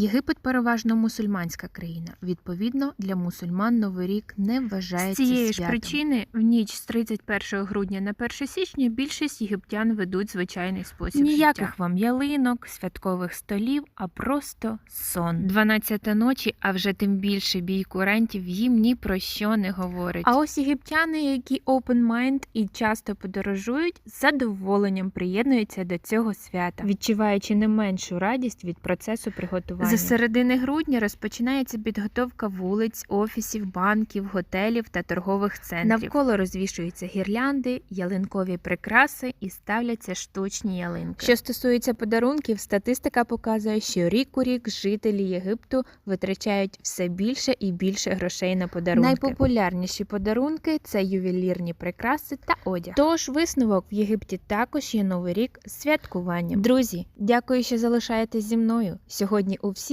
Єгипет переважно мусульманська країна. Відповідно, для мусульман Новий рік не З вважається цієї ж причини в ніч з 31 грудня на 1 січня більшість єгиптян ведуть звичайний спосіб Ніяких життя. вам ялинок, святкових столів, а просто сон. 12 ночі, а вже тим більше бій курантів їм ні про що не говорить. А ось єгиптяни, які open mind і часто подорожують, з задоволенням приєднуються до цього свята, відчуваючи не меншу радість від процесу приготування. За середини грудня розпочинається підготовка вулиць, офісів, банків, готелів та торгових центрів. Навколо розвішуються гірлянди, ялинкові прикраси і ставляться штучні ялинки. Що стосується подарунків, статистика показує, що рік у рік жителі Єгипту витрачають все більше і більше грошей на подарунки. Найпопулярніші подарунки це ювелірні прикраси та одяг. Тож висновок в Єгипті також є новий рік з святкуванням. Друзі, дякую, що залишаєтесь зі мною. Сьогодні у